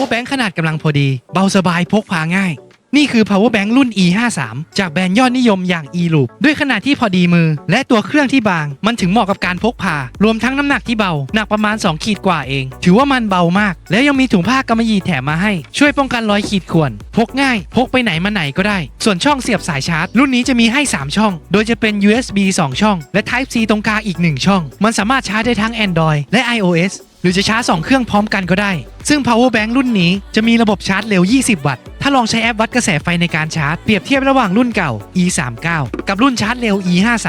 power bank ขนาดกำลังพอดี เบาสบายพกพาง่าย นี่คือ power bank รุ่น E53 จากแบรนด์ยอดนิยมอย่าง E-Loop ด้วยขนาดที่พอดีมือ และตัวเครื่องที่บาง มันถึงเหมาะกับการพกพา รวมทั้งน้ำหนักที่เบา หนักประมาณ 2 ขีดกว่าเอง ถือว่ามันเบามาก แล้วยังมีถุงผ้ากำมะหยี่แถมมาให้ ช่วยป้องกันรอยขีดข่วน พกง่าย พกไปไหนมาไหนก็ได้ ส่วนช่องเสียบสายชาร์จ รุ่นนี้จะมีให้ 3 ช่อง โดยจะเป็น USB 2 ช่อง และ Type C ตรงกลางอีก 1 ช่อง มันสามารถชาร์จได้ทั้ง Android และ iOS หรือจะชาร์จ2เครื่องพร้อมกันก็ได้ ซึ่ง power bank รุ่นนี้จะมีระบบชาร์จเร็ว 20 วัตต์ ถ้าลองใช้แอปวัดกระแสไฟในการชาร์จ เปรียบเทียบระหว่างรุ่นเก่า E39 กับรุ่นชาร์จเร็ว E53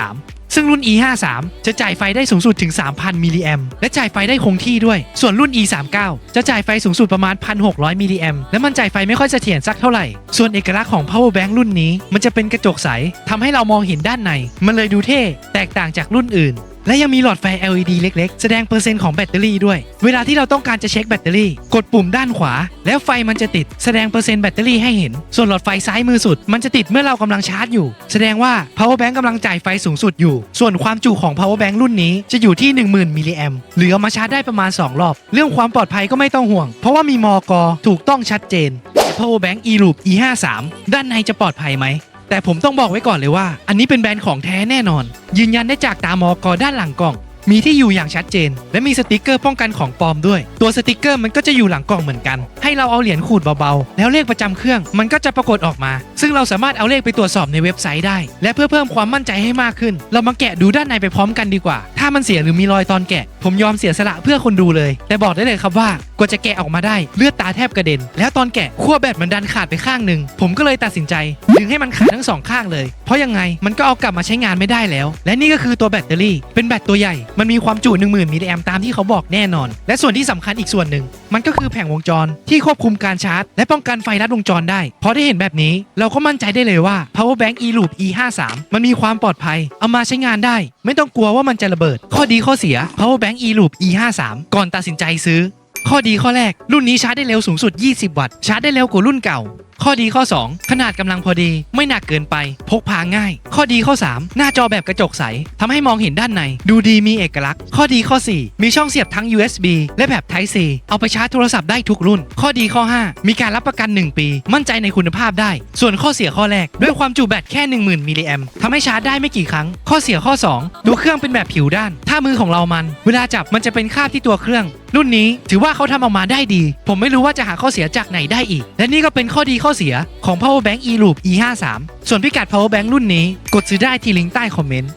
ซึ่งรุ่น E53 จะจ่ายไฟได้สูงสุดถึง 3,000 มิลลิแอมและจ่ายไฟได้คงที่ด้วย ส่วนรุ่น E39 จะจ่ายไฟสูงสุดประมาณ 1,600 มิลลิแอมและมันจ่ายไฟไม่ค่อยเสถียรสักเท่าไหร่ ส่วนเอกลักษณ์ของ power bank รุ่นนี้ มันจะเป็นกระจกใสทำให้เรามองเห็นด้านใน มันเลยดูเท่ แตกต่างจากรุ่นอื่น และยังมีหลอดไฟ LED เล็กๆ แสดงเปอร์เซ็นต์ของแบตเตอรี่ด้วย เวลาที่เราต้องการจะเช็คแบตเตอรี่ กดปุ่มด้านขวา แล้วไฟมันจะติดแสดงเปอร์เซ็นต์แบตเตอรี่ให้เห็น ส่วนหลอดไฟซ้ายมือสุด มันจะติดเมื่อเรากำลังชาร์จอยู่ แสดงว่า power bank กำลังจ่ายไฟสูงสุดอยู่ ส่วนความจุของ power bank รุ่นนี้จะอยู่ที่ 10,000มิลลิแอมหรือเอามาชาร์จได้ประมาณ 2 รอบ เรื่องความปลอดภัยก็ไม่ต้องห่วง เพราะว่ามีมอกถูกต้องชัดเจน power bank e-loop e53 ด้านในจะปลอดภัยไหม แต่ผมต้องบอกไว้ก่อนเลยว่า อันนี้เป็นแบรนด์ของแท้แน่นอน ยืนยันได้จากตามอกด้านหลังกล่อง มีที่อยู่อย่างชัดเจน และมีสติกเกอร์ป้องกันของปลอมด้วย ตัวสติกเกอร์มันก็จะอยู่หลังกล่องเหมือนกัน ให้เราเอาเหรียญขูดเบาๆ แล้วเลขประจำเครื่อง มันก็จะปรากฏออกมา ซึ่งเราสามารถเอาเลขไปตรวจสอบในเว็บไซต์ได้ และเพื่อเพิ่มความมั่นใจให้มากขึ้น เรามาแกะดูด้านในไปพร้อมกันดีกว่า มันเสียหรือมีรอยตอนแกะ ผมยอมเสียสละเพื่อคนดูเลย แต่บอกได้เลยครับว่ากว่าจะแกะออกมาได้เลือดตาแทบกระเด็น แล้วตอนแกะขั้วแบตมันดันขาดไปข้างหนึ่งผมก็เลยตัดสินใจดึงให้มันขาดทั้งสองข้างเลย เพราะยังไงมันก็เอากลับมาใช้งานไม่ได้แล้ว และนี่ก็คือตัวแบตเตอรี่ เป็นแบตตัวใหญ่ มันมีความจุ 10,000มิลลิแอมตามที่เขาบอกแน่นอน และส่วนที่สำคัญอีกส่วนหนึ่ง มันก็คือแผงวงจรที่ควบคุมการชาร์จ และป้องกันไฟลัดวงจรได้พอได้เห็นแบบนี้เราก็มั่นใจได้เลยว่า power bank e-loop e53 มันมีความปลอดภัย เอามาใช้งานได้ ไม่ต้องกลัวว่ามันจะระเบิดข้อดีข้อเสีย power bank e-loop e53 ก่อนตัดสินใจซื้อ ข้อดีข้อแรก รุ่นนี้ชาร์จได้เร็วสูงสุด 20 วัตต์ ชาร์จได้เร็วกว่ารุ่นเก่า ข้อดีข้อ 2 ขนาดกำลังพอดี ไม่หนักเกินไป พกพาง่าย ข้อดีข้อ 3 หน้าจอแบบกระจกใสทำให้มองเห็นด้านใน ดูดีมีเอกลักษณ์ ข้อดีข้อ 4 มีช่องเสียบทั้ง USB และแบบ Type C เอาไปชาร์จโทรศัพท์ได้ทุกรุ่น ข้อดีข้อ 5 มีการรับประกัน 1 ปี มั่นใจในคุณภาพได้ ส่วนข้อเสียข้อแรก ด้วยความจุแบตแค่ 10,000มิลลิแอมทำให้ชาร์จได้ไม่กี่ครั้ง ข้อเสียข้อ 2 ตัวเครื่องเป็นแบบผิวด้าน ถ้ามือของเรามัน เวลาจับมันจะเป็นคราบที่ตัวเครื่อง รุ่นนี้ถือว่าเขาทำออกมาได้ดี ผมไม่รู้ว่าจะหาข้อเสียจากไหนได้อีก และนี่ก็เป็นข้อดีข้อเสียของ power bank e-loop e53 ส่วนพิกัด power bank รุ่นนี้กดซื้อได้ที่ลิงก์ใต้คอมเมนต์